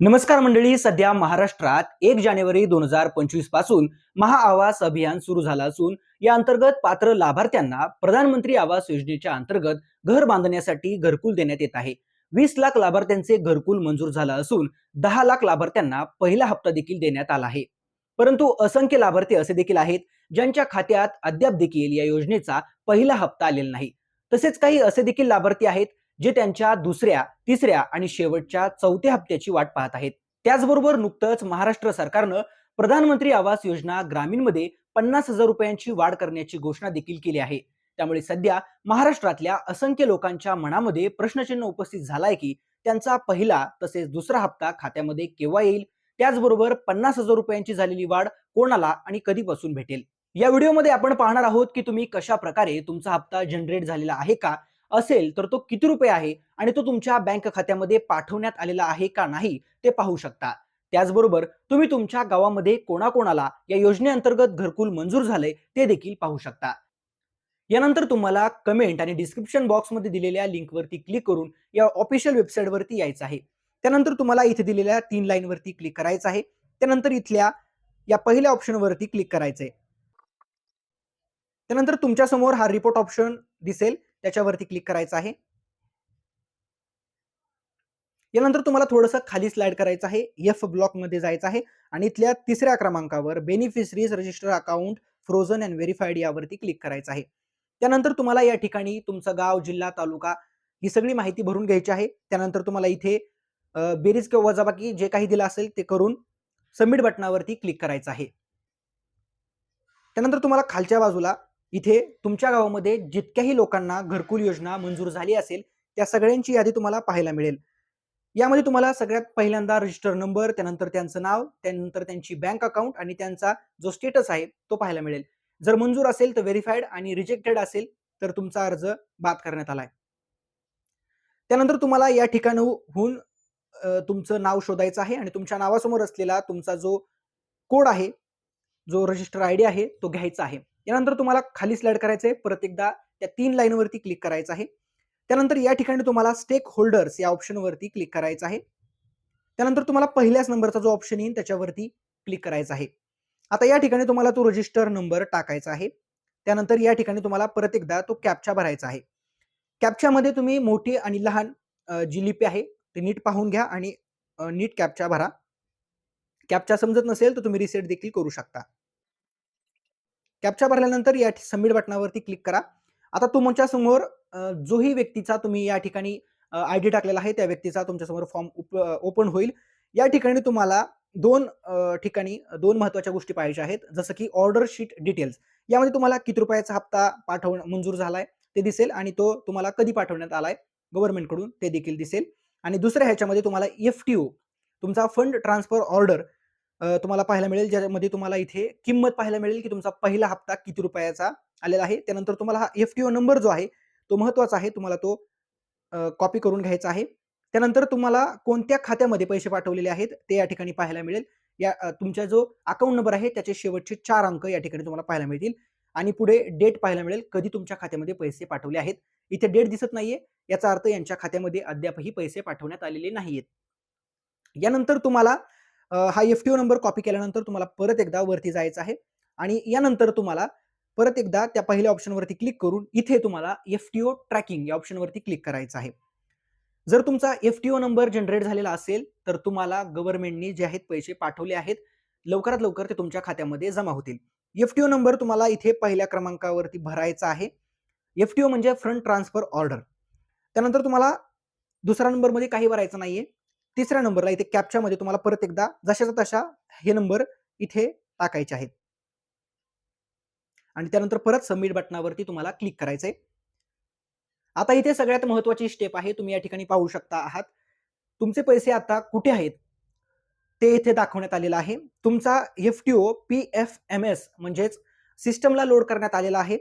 नमस्कार मंडळी सध्या महाराष्ट्रात एक जानेवारी दोन हजार पंचवीसपासून महाआवास अभियान सुरू झालं असून या अंतर्गत पात्र लाभार्थ्यांना प्रधानमंत्री आवास योजनेच्या अंतर्गत घर बांधण्यासाठी घरकुल देण्यात येत आहे. वीस लाख लाभार्थ्यांचे घरकुल मंजूर झालं असून दहा लाख लाभार्थ्यांना पहिला हप्ता देखील देण्यात आला आहे. परंतु असंख्य लाभार्थी असे देखील आहेत ज्यांच्या खात्यात अद्याप देखील या योजनेचा पहिला हप्ता आलेला नाही. तसेच काही असे देखील लाभार्थी आहेत जे त्यांच्या दुसऱ्या तिसऱ्या आणि शेवटच्या चौथ्या हप्त्याची वाट पाहत आहेत. त्याचबरोबर नुकतंच महाराष्ट्र सरकारनं प्रधानमंत्री आवास योजना ग्रामीणमध्ये पन्नास हजार रुपयांची वाढ करण्याची घोषणा देखील केली आहे. त्यामुळे सध्या महाराष्ट्रातल्या असंख्य लोकांच्या मनामध्ये प्रश्नचिन्ह उपस्थित झालाय की त्यांचा पहिला तसेच दुसरा हप्ता खात्यामध्ये केव्हा येईल? त्याचबरोबर पन्नास हजार रुपयांची झालेली वाढ कोणाला आणि कधीपासून भेटेल? या व्हिडिओमध्ये आपण पाहणार आहोत की तुम्ही कशा प्रकारे तुमचा हप्ता जनरेट झालेला आहे का? असेल तर तो किती रुपये आहे आणि तो तुमच्या बँक खात्यामध्ये पाठवण्यात आलेला आहे का नाही ते पाहू शकता. त्याचबरोबर तुम्ही तुमच्या गावामध्ये कोणाकोणाला या योजनेअंतर्गत घरकुल मंजूर झालंय ते देखील पाहू शकता. यानंतर तुम्हाला कमेंट आणि डिस्क्रिप्शन बॉक्समध्ये दिलेल्या लिंकवरती क्लिक करून या ऑफिशियल वेबसाईटवरती यायचं आहे. त्यानंतर तुम्हाला इथे दिलेल्या तीन लाईनवरती क्लिक करायचं आहे. त्यानंतर इथल्या या पहिल्या ऑप्शनवरती क्लिक करायचं आहे त्यानंतर तुमच्यासमोर हा रिपोर्ट ऑप्शन दिसेल. त्याच्यावरती क्लिक करायचं आहे. यानंतर तुम्हाला थोडंसं खाली स्लाइड करायचं आहे. एफ ब्लॉकमध्ये जायचं आहे. आणि इथल्या तिसऱ्या क्रमांकावर beneficiaries register account frozen and verified यावरती क्लिक करायचं आहे. त्यानंतर तुम्हाला या ठिकाणी तुमचं गाव जिल्हा तालुका ही सगळी माहिती भरून घ्यायची आहे. त्यानंतर तुम्हाला इथे बेरीज किंवा वजाबाकी जे काही दिलं असेल ते करून सबमिट बटनावरती क्लिक करायचं आहे. त्यानंतर तुम्हाला खालच्या बाजूला इथे तुमच्या गावामध्ये जितक्याही लोकांना घरकुल योजना मंजूर झाली असेल त्या सगळ्यांची यादी तुम्हाला पाहायला मिळेल. यामध्ये तुम्हाला सगळ्यात पहिल्यांदा रजिस्टर नंबर त्यानंतर त्यांचं नाव त्यानंतर त्यांची बँक अकाउंट आणि त्यांचा जो स्टेटस आहे तो पाहायला मिळेल. जर मंजूर असेल तर व्हेरीफाईड आणि रिजेक्टेड असेल तर तुमचा अर्ज बाद करण्यात आलाय. त्यानंतर तुम्हाला या ठिकाणाहून तुमचं नाव शोधायचं आहे आणि तुमच्या नावासमोर असलेला तुमचा जो कोड आहे जो रजिस्टर आय डी आहे तो घ्यायचा आहे. यानंतर तुम्हाला खाली स्लाइड करायचं आहे. परत एकदा त्या तीन लाईनवरती क्लिक करायचं आहे. त्यानंतर या ठिकाणी तुम्हाला स्टेक होल्डर्स या ऑप्शनवरती क्लिक करायचं आहे. त्यानंतर तुम्हाला पहिल्याच नंबरचा जो ऑप्शन येईल त्याच्यावरती क्लिक करायचा आहे. आता या ठिकाणी तुम्हाला तो रजिस्टर नंबर टाकायचा आहे. त्यानंतर या ठिकाणी तुम्हाला परत एकदा तो कॅप्चा भरायचा आहे. कॅप्च्यामध्ये तुम्ही मोठी आणि लहान जी लिपी आहे ते नीट पाहून घ्या आणि नीट कॅप्चा भरा. कॅप्चा समजत नसेल तर तुम्ही रिसेट देखील करू शकता. कॅप्चा भरल्यानंतर या सबमिट बटनावरती क्लिक करा. आता तुमच्यासमोर जोही व्यक्तीचा तुम्ही या ठिकाणी आय डी टाकलेला आहे त्या व्यक्तीचा तुमच्यासमोर फॉर्म ओपन होईल. या ठिकाणी तुम्हाला दोन ठिकाणी दोन महत्त्वाच्या गोष्टी पाहिजे आहेत जसं की ऑर्डर शीट डिटेल्स यामध्ये तुम्हाला किती रुपयाचा हप्ता पाठव मंजूर झालाय ते दिसेल आणि तो तुम्हाला कधी पाठवण्यात आलाय गव्हर्नमेंटकडून ते देखील दिसेल. आणि दुसऱ्या ह्याच्यामध्ये तुम्हाला एफ टी ओ तुमचा फंड ट्रान्सफर ऑर्डर तुम्हाला पाहायला मिळेल ज्यामध्ये तुम्हाला इथे किंमत पाहायला मिळेल की तुमचा पहिला हप्ता किती रुपयाचा आलेला आहे. त्यानंतर तुम्हाला हा एफ टी ओ नंबर जो आहे तो महत्त्वाचा आहे. तुम्हाला तो कॉपी करून घ्यायचा आहे. त्यानंतर तुम्हाला कोणत्या खात्यामध्ये पैसे पाठवलेले आहेत ते या ठिकाणी पाहायला मिळेल. या तुमचा जो अकाउंट नंबर आहे त्याचे शेवटचे चार अंक या ठिकाणी तुम्हाला पाहायला मिळतील. आणि पुढे डेट पाहायला मिळेल कधी तुमच्या खात्यामध्ये पैसे पाठवले आहेत. इथे डेट दिसत नाहीये. याचा अर्थ यांच्या खात्यामध्ये अद्यापही पैसे पाठवण्यात आलेले नाहीयेत. यानंतर तुम्हाला हा F T O number copy केल्यानंतर तुम्हाला परत एकदा वरती जायचं आहे. आणि यानंतर तुम्हाला परत एकदा त्या पहिल्या ऑप्शनवरती क्लिक करून इथे तुम्हाला एफ टी ओ ट्रॅकिंग या ऑप्शनवरती क्लिक करायचं आहे. जर तुमचा F T O number generate झालेला असेल तर तुम्हाला गव्हर्नमेंटनी जे आहेत पैसे पाठवले आहेत लवकरात लवकर ते तुमच्या खात्यामध्ये जमा होतील. एफ टी ओ नंबर तुम्हाला इथे पहिल्या क्रमांकावरती भरायचा आहे. एफ टी ओ म्हणजे फ्रंट ट्रान्सफर ऑर्डर त्यानंतर तुम्हाला दुसऱ्या नंबरमध्ये काही भरायचं नाहीये. तिसऱ्या नंबरला इथे कॅप्च्यामध्ये तुम्हाला परत एकदा जशाचा तशा हे नंबर इथे टाकायचे आहेत. आणि त्यानंतर परत सबमिट बटनावरती तुम्हाला क्लिक करायचंय आता इथे सगळ्यात महत्वाची स्टेप आहे तुम्ही या ठिकाणी पाहू शकता आहात. तुमचे पैसे आता कुठे आहेत? ते इथे दाखवण्यात आलेलं आहे. तुमचा F T O P F M S म्हणजेच सिस्टमला लोड करण्यात आलेला आहे.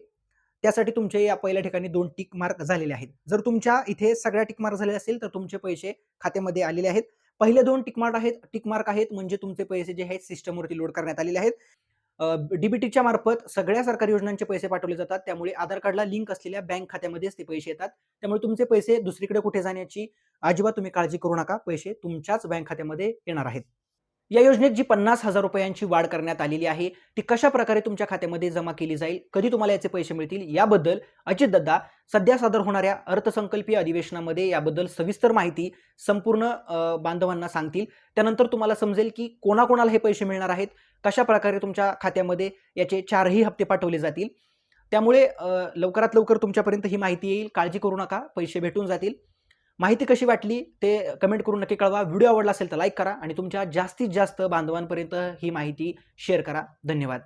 त्यासाठी तुमचे या पहिल्या ठिकाणी दोन टिक मार्क झालेले आहेत. जर तुमच्या इथे सगळ्या टिक मार्क झालेले असेल तर तुमचे पैसे खात्यामध्ये आलेले आहेत. पहिले दोन टिक मार्क आहेत टिक मार्क आहेत म्हणजे तुमचे पैसे जे आहेत सिस्टमवरती लोड करण्यात आलेले आहेत. डीबीटीच्या मार्फत सगळ्या सरकारी योजनांचे पैसे पाठवले जातात. त्यामुळे आधार कार्डला लिंक असलेल्या बँक खात्यामध्येच ते पैसे येतात. त्यामुळे तुमचे पैसे दुसरीकडे कुठे जाण्याची अजिबात तुम्ही काळजी करू नका. पैसे तुमच्याच बँक खात्यामध्ये येणार आहेत. या योजनेत जी पन्नास हजार रुपयांची वाढ करण्यात आलेली आहे ती कशा प्रकारे तुमच्या खात्यामध्ये जमा केली जाईल? कधी तुम्हाला याचे पैसे मिळतील? याबद्दल अजितदादा सध्या सादर होणाऱ्या अर्थसंकल्पीय अधिवेशनामध्ये याबद्दल सविस्तर माहिती संपूर्ण बांधवांना सांगतील. त्यानंतर तुम्हाला समजेल की कोणाकोणाला हे पैसे मिळणार आहेत कशा प्रकारे तुमच्या खात्यामध्ये याचे चारही हप्ते पाठवले जातील. त्यामुळे लवकरात लवकर तुमच्यापर्यंत ही माहिती येईल. काळजी करू नका पैसे भेटून जातील. माहिती कशी वाटली ते कमेंट करून नक्की कळवा. व्हिडिओ आवडला असेल तर लाईक करा आणि तुमच्या जास्तीत जास्त बांधवांपर्यंत ही माहिती शेअर करा. धन्यवाद.